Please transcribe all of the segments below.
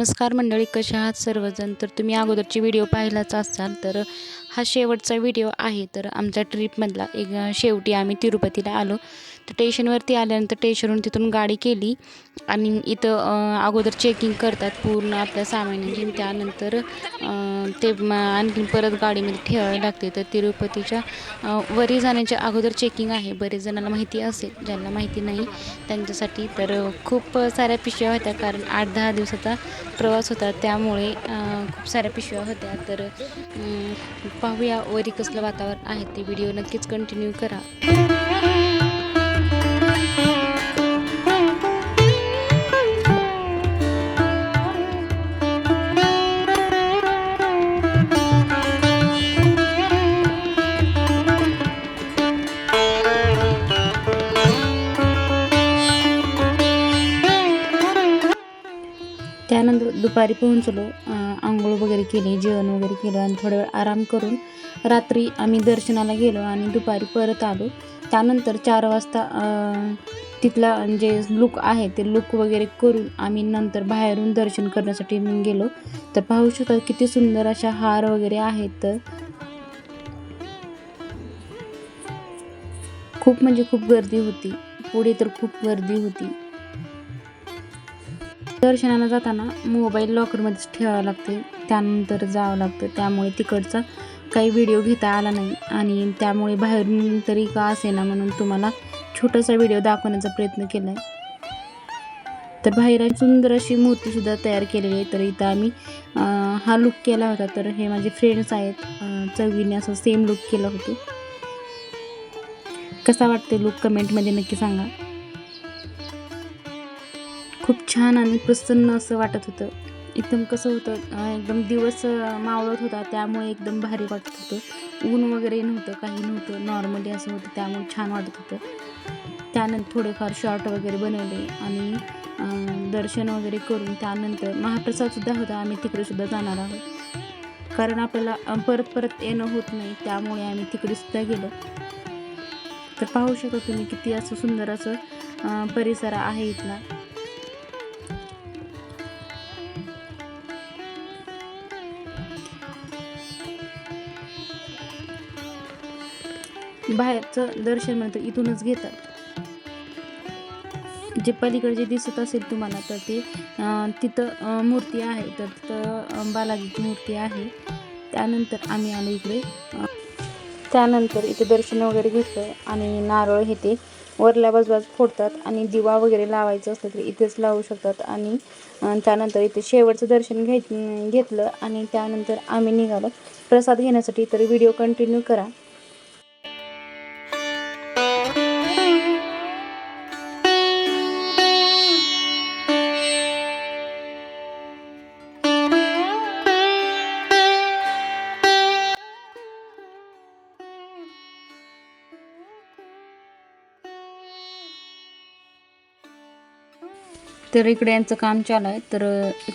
नमस्कार मंडळी कशा आहात सर्वजण? तर तुम्ही अगोदरची व्हिडिओ पाहिलाच असाल तर हा शेवटचा व्हिडिओ आहे. तर आमच्या ट्रीपमधला एक शेवटी आम्ही तिरुपतीला आलो. तर स्टेशनवरती आल्यानंतर स्टेशनवरून तिथून गाडी केली आणि इथं अगोदर चेकिंग करतात पूर्ण आपल्या सामानाची त्यानंतर ते आणखीन परत गाडीमध्ये ठेवावे लागते. तर तिरुपतीच्या वरी जाण्याच्या अगोदर चेकिंग आहे. बरेच जणांना माहिती असेल. ज्यांना माहिती नाही त्यांच्यासाठी तर खूप साऱ्या पिशव्या होत्या. कारण आठ दहा दिवसाचा प्रवास होता. त्यामुळे खूप साऱ्या पिशव्या होत्या. तर पाहूया वरी कसलं वातावरण आहे ते. व्हिडिओ नक्कीच कंटिन्यू करा. त्यानंतर दुपारी पोहोचलो आंघोळ वगैरे केली जेवण वगैरे केलं आणि थोडा वेळ आराम करून रात्री आम्ही दर्शनाला गेलो आणि दुपारी परत आलो. त्यानंतर चार वाजता तिथला जे लुक आहे ते लुक वगैरे करून आम्ही नंतर बाहेरून दर्शन करण्यासाठी मी गेलो. तर पाहू शकता किती सुंदर अशा हार वगैरे आहेत. तर खूप म्हणजे खूप गर्दी होती. पुढे तर खूप गर्दी होती. दर्शनाला जाताना मोबाईल लॉकरमध्येच ठेवावं लागते. त्यानंतर जावं लागतं. त्यामुळे तिकडचा काही व्हिडिओ घेता आला नाही. आणि त्यामुळे बाहेरून तरी का असेना म्हणून तुम्हाला छोटासा व्हिडिओ दाखवण्याचा प्रयत्न केला आहे तर बाहेर सुंदर अशी मूर्तीसुद्धा तयार केलेली आहे. तर इथं आम्ही हा लुक केला होता. तर हे माझे फ्रेंड्स आहेत. अं, चौघीने असं सेम लुक केलं होतं. कसा वाटते लुक कमेंटमध्ये नक्की सांगा. खूप छान आणि प्रसन्न असं वाटत होतं. एकदम कसं होतं एकदम दिवस मावळत होता त्यामुळे एकदम भारी वाटत होतं. ऊन वगैरे नव्हतं काही नव्हतं. नॉर्मली असं होतं त्यामुळे छान वाटत होतं. त्यानंतर थोडेफार शॉर्ट वगैरे बनवले आणि दर्शन वगैरे करून त्यानंतर महाप्रसादसुद्धा होता आम्ही तिकडेसुद्धा जाणार आहोत. कारण आपल्याला परत परत येणं होत नाही त्यामुळे आम्ही तिकडेसुद्धा गेलो. तर पाहू शकता तुम्ही किती असं सुंदर असं परिसर आहे इथला. बाहेरचं दर्शन म्हणतं इथूनच घेतात. जे पलीकडे जे दिसत असेल तुम्हाला तर ते तिथं मूर्ती आहे. तर तिथं बालाजीची मूर्ती आहे. त्यानंतर आम्ही आलो इकडे. त्यानंतर इथे दर्शन वगैरे घेतलं आणि नारळ हे ते वरल्या बाजूला फोडतात आणि दिवा वगैरे लावायचं असलं तर इथेच लावू शकतात. आणि त्यानंतर इथे शेवटचं दर्शन घेत घेतलं आणि त्यानंतर आम्ही निघालो. प्रसाद घेण्यासाठी तर व्हिडिओ कंटिन्यू करा. तर इकडे यांचं काम चालू आहे. तर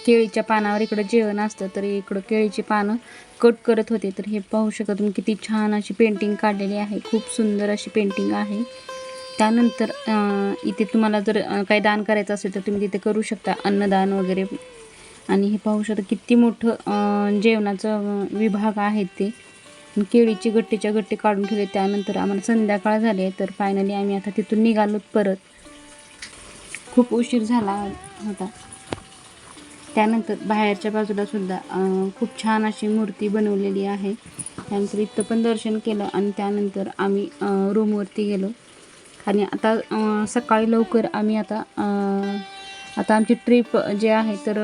केळीच्या पानावर इकडं जेवण असतं तर इकडं केळीची पानं कट करत होते. तर हे पाहू शकता तुम्ही किती छान अशी पेंटिंग काढलेली आहे. खूप सुंदर अशी पेंटिंग आहे. त्यानंतर इथे तुम्हाला जर काही दान करायचं असेल तर तुम्ही तिथे करू शकता अन्नदान वगैरे. आणि हे पाहू शकता किती मोठं जेवणाचं विभाग आहे ते. केळीची गट्टीच्या गट्टी काढून ठेवले. त्यानंतर आम्हाला संध्याकाळ झाली आहे. तर फायनली आम्ही आता तिथून निघालो परत. खूप उशीर झाला होता. त्यानंतर बाहेरच्या बाजूला सुद्धा खूप छान अशी मूर्ती बनवलेली आहे. त्यानंतर इथं पण दर्शन केलं आणि त्यानंतर आम्ही रूमवरती गेलो. आणि आता सकाळी लवकर आम्ही आता आता आमची ट्रिप जे आहे तर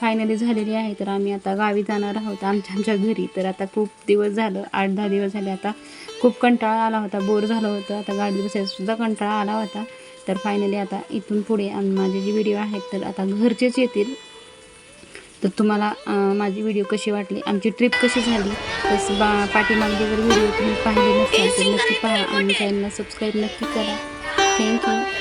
फायनली झालेली आहे. तर आम्ही आता गावी जाणार आहोत आमच्या आमच्या घरी. तर आता खूप दिवस झालं आठ दहा दिवस झाले. आता खूप कंटाळा आला होता बोर झालं होतं. आता गाडी बसायचा सुद्धा कंटाळा आला होता. तर फायनली आता इथून पुढे आणि माझे जे व्हिडिओ आहेत तर आता घरचेच येतील. तर तुम्हाला माझी व्हिडिओ कशी वाटली आमची ट्रिप कशी झाली तसं बा पाठीमागे जर व्हिडिओ तुम्ही पाहिले नसतील तर नक्की पहा आणि चॅनलला सबस्क्राईब नक्की करा. थँक्यू